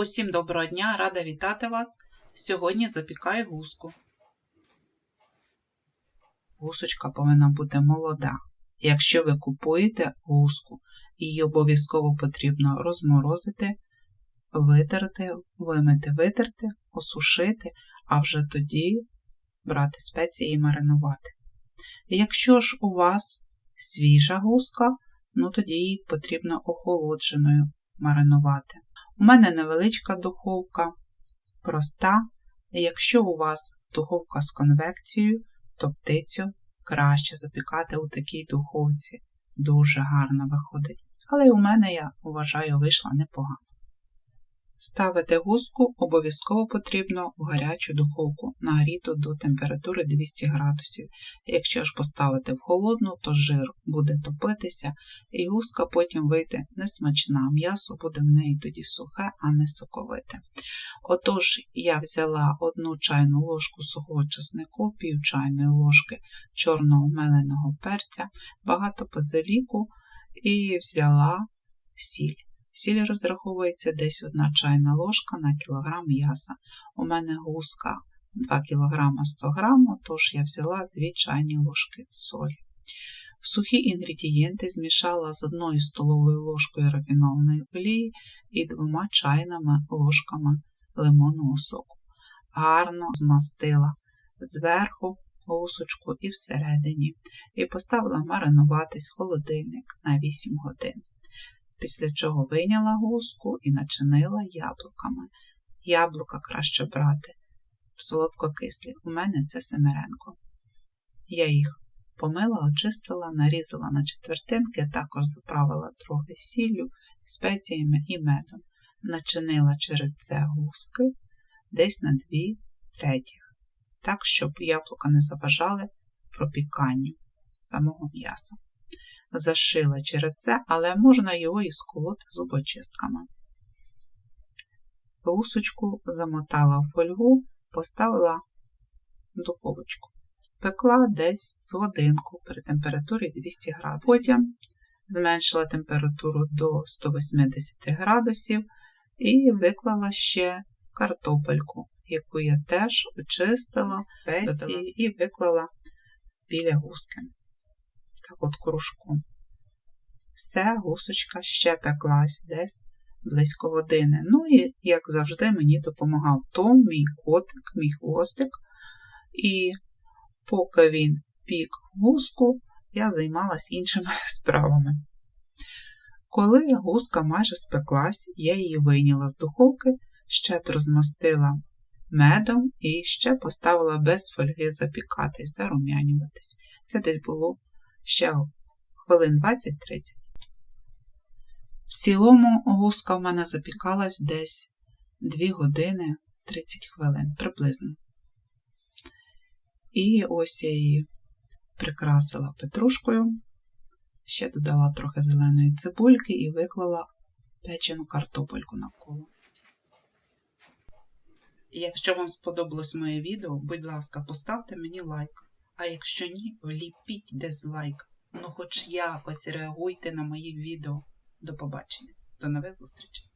Усім доброго дня, рада вітати вас. Сьогодні запікаю гуску. Гусочка повинна бути молода. Якщо ви купуєте гуску, її обов'язково потрібно розморозити, витерти, вимити, витерти, осушити, а вже тоді брати спеції і маринувати. Якщо ж у вас свіжа гуска, ну тоді її потрібно охолодженою маринувати. У мене невеличка духовка, проста. Якщо у вас духовка з конвекцією, то птицю краще запікати у такій духовці. Дуже гарно виходить. Але й у мене, я вважаю, вийшла непогано. Ставити гуску обов'язково потрібно в гарячу духовку, нагріту до температури 200 градусів. Якщо ж поставити в холодну, то жир буде топитися, і гуска потім вийде несмачна. М'ясо буде в неї тоді сухе, а не соковите. Отож, я взяла одну чайну ложку сухого чеснику, пів чайної ложки чорного меленого перця, багато базиліку і взяла сіль. Сіль розраховується десь 1 чайна ложка на кілограм м'яса. У мене гуска 2 кг 100 г, тож я взяла 2 чайні ложки солі. Сухі інгредієнти змішала з 1 столовою ложкою рафінованої олії і 2 чайними ложками лимонного соку. Гарно змастила зверху гусочку і всередині, і поставила маринуватись холодильник на 8 годин після чого вийняла гуску і начинила яблуками. Яблука краще брати солодкокислі. У мене це семеренко. Я їх помила, очистила, нарізала на четвертинки, також заправила трохи сіллю, спеціями і медом. Начинила через це гуски десь на 2 третіх, так, щоб яблука не заважали пропіканню самого м'яса зашила черевце, але можна його і сколоти зубочистками. Гусочку замотала в фольгу, поставила в духовочку. Пекла десь з годинку при температурі 200 градусів. Потім зменшила температуру до 180 градусів і виклала ще картопельку, яку я теж очистила спеції і виклала біля гуски так от кружком. Все, гусочка ще пеклась десь близько години. Ну і, як завжди, мені допомагав Том, мій котик, мій хвостик. І поки він пік гуску, я займалась іншими справами. Коли гуска майже спеклась, я її вийняла з духовки, ще розмастила медом і ще поставила без фольги запікатись, зарум'янюватись. Це десь було ще хвилин 20-30. В цілому гуска в мене запікалась десь 2 години 30 хвилин приблизно. І ось я її прикрасила петрушкою, ще додала трохи зеленої цибульки і виклала печену картопельку навколо. Якщо вам сподобалось моє відео, будь ласка, поставте мені лайк. А якщо ні, вліпіть дизлайк. Ну хоч якось реагуйте на мої відео. До побачення. До нових зустрічей!